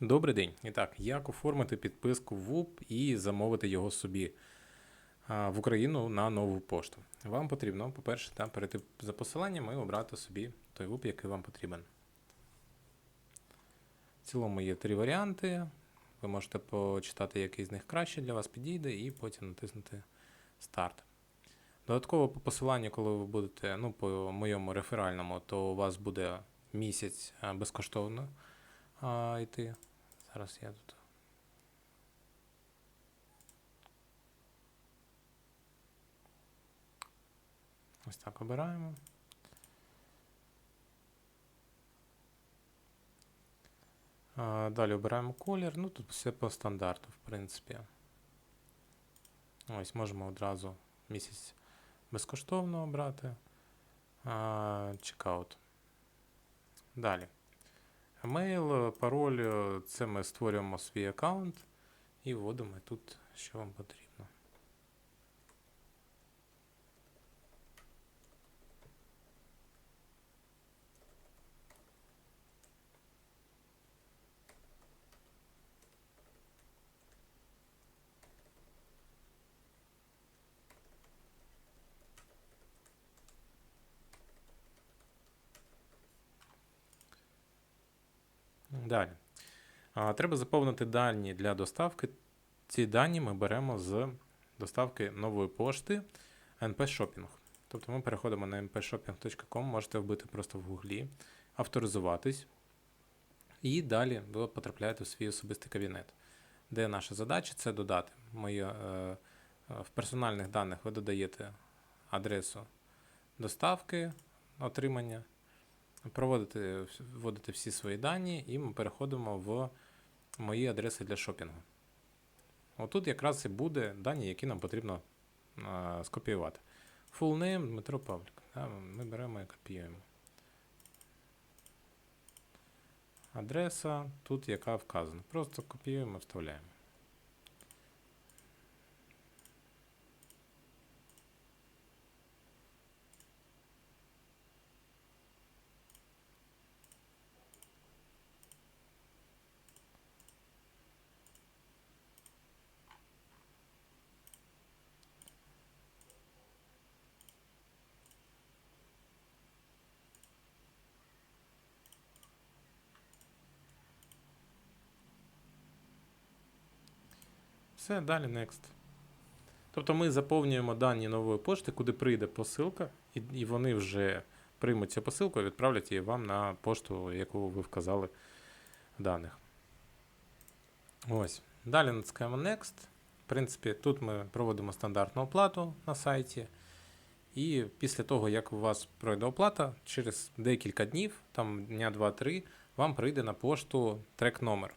Добрий день. І так, як оформити підписку ВУП і замовити його собі в Україну на нову пошту? Вам потрібно, по-перше, там перейти за посиланням і обрати собі той ВУП, який вам потрібен. В цілому є три варіанти. Ви можете почитати, який з них краще для вас підійде, і потім натиснути старт. Додатково по посиланню, коли ви будете, ну, по моєму реферальному, то у вас буде місяць безкоштовно а, йти. Зараз я тут. Ось так обираємо. А, Далі обираємо колір. Ну тут все по стандарту, в принципі. Ось можемо одразу місяць безкоштовно обрати. Чекаут. Далі. Емейл, пароль, е, це ми створюємо свій аккаунт і вводимо тут, що вам потрібно. Далі. Треба заповнити дані для доставки. Ці дані ми беремо з доставки нової пошти NP Shopping. Тобто ми переходимо на npshopping.com, можете вбити просто в гуглі, авторизуватись. І далі ви потрапляєте в свій особистий кабінет, де наша задача це додати. Моє, е, е, в персональних даних ви додаєте адресу доставки, отримання проводити, вводити всі свої дані, і ми переходимо в мої адреси для шопінгу. Отут якраз і буде дані, які нам потрібно а, скопіювати. Full name Дмитро Павлік. Да, ми беремо і копіюємо. Адреса тут, яка вказана. Просто копіюємо, вставляємо. Все, далі next. Тобто ми заповнюємо дані нової пошти, куди прийде посилка, і, і вони вже приймуть цю посилку і відправлять її вам на пошту, яку ви вказали даних. Ось. Далі натискаємо Next. В принципі, тут ми проводимо стандартну оплату на сайті. І після того, як у вас пройде оплата, через декілька днів, там дня 2-3, вам прийде на пошту трек-номер,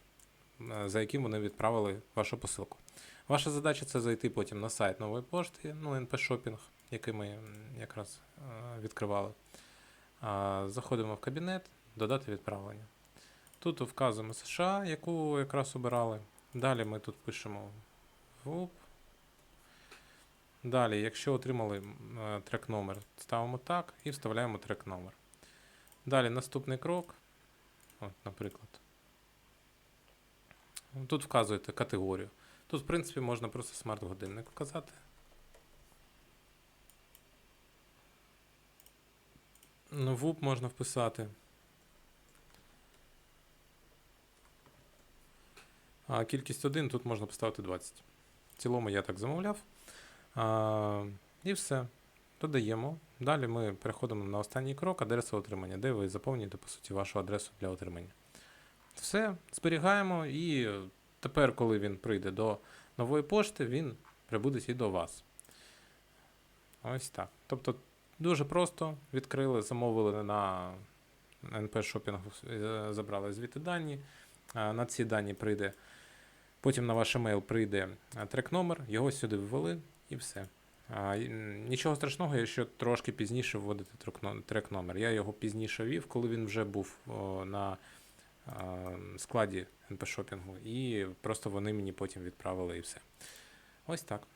за яким вони відправили вашу посилку. Ваша задача це зайти потім на сайт нової пошти, ну, NP Shopping, який ми якраз е, відкривали. Заходимо в кабінет, додати відправлення. Тут вказуємо США, яку якраз обирали. Далі ми тут пишемо ВУП. Далі, якщо отримали е, трек номер, ставимо так і вставляємо трек номер. Далі наступний крок. От, наприклад. Тут вказуєте категорію. Тут, в принципі, можна просто смарт-годинник вказати. ВУП можна вписати. А кількість 1 тут можна поставити 20. В цілому я так замовляв. А, і все. Додаємо. Далі ми переходимо на останній крок адреса отримання, де ви заповнюєте, по суті, вашу адресу для отримання. Все, зберігаємо, і тепер, коли він прийде до нової пошти, він прибуде і до вас. Ось так. Тобто дуже просто відкрили, замовили на NP Shopping, е, забрали звідти дані. На ці дані прийде. Потім на ваш емейл прийде трек-номер, його сюди ввели і все. Нічого страшного, якщо трошки пізніше вводити трек-но- трек-номер. Я його пізніше ввів, коли він вже був на складі НП-шопінгу, і просто вони мені потім відправили і все. Ось так.